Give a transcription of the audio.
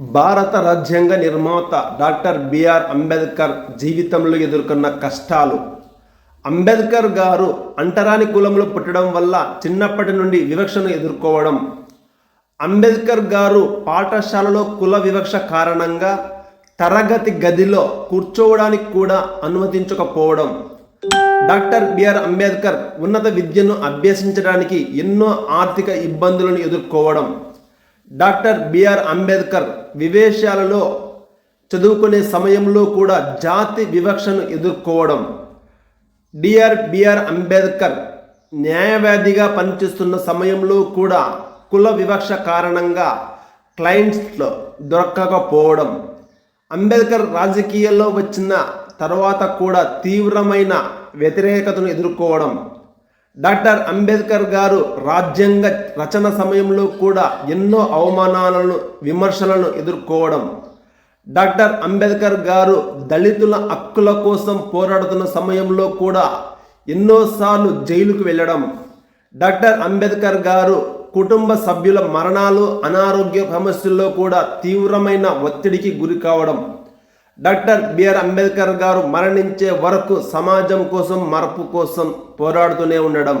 భారత రాజ్యాంగ నిర్మాత డాక్టర్ బిఆర్ అంబేద్కర్ జీవితంలో ఎదుర్కొన్న కష్టాలు. అంబేద్కర్ గారు అంటరాని కులంలో పుట్టడం వల్ల చిన్నప్పటి నుండి వివక్షను ఎదుర్కోవడం. అంబేద్కర్ గారు పాఠశాలలో కుల వివక్ష కారణంగా తరగతి గదిలో కూర్చోవడానికి కూడా అనుమతించకపోవడం. డాక్టర్ బిఆర్ అంబేద్కర్ ఉన్నత విద్యను అభ్యసించడానికి ఎన్నో ఆర్థిక ఇబ్బందులను ఎదుర్కోవడం. డాక్టర్ బిఆర్ అంబేద్కర్ వివేశాలలో చదువుకునే సమయంలో కూడా జాతి వివక్షను ఎదుర్కోవడం. డిఆర్ బిఆర్ అంబేద్కర్ న్యాయవాదిగా పనిచేస్తున్న సమయంలో కూడా కుల వివక్ష కారణంగా క్లయింట్స్లో దొరకకపోవడం. అంబేద్కర్ రాజకీయాల్లో వచ్చిన తర్వాత కూడా తీవ్రమైన వ్యతిరేకతను ఎదుర్కోవడం. డాక్టర్ అంబేద్కర్ గారు రాజ్యాంగ రచన సమయంలో కూడా ఎన్నో అవమానాలను విమర్శలను ఎదుర్కోవడం. డాక్టర్ అంబేద్కర్ గారు దళితుల హక్కుల కోసం పోరాడుతున్న సమయంలో కూడా ఎన్నోసార్లు జైలుకు వెళ్ళడం. డాక్టర్ అంబేద్కర్ గారు కుటుంబ సభ్యుల మరణాలు అనారోగ్య సమస్యల్లో కూడా తీవ్రమైన ఒత్తిడికి గురి కావడం. డాక్టర్ బిఆర్ అంబేద్కర్ గారు మరణించే వరకు సమాజం కోసం మార్పు కోసం పోరాడుతూనే ఉండడం.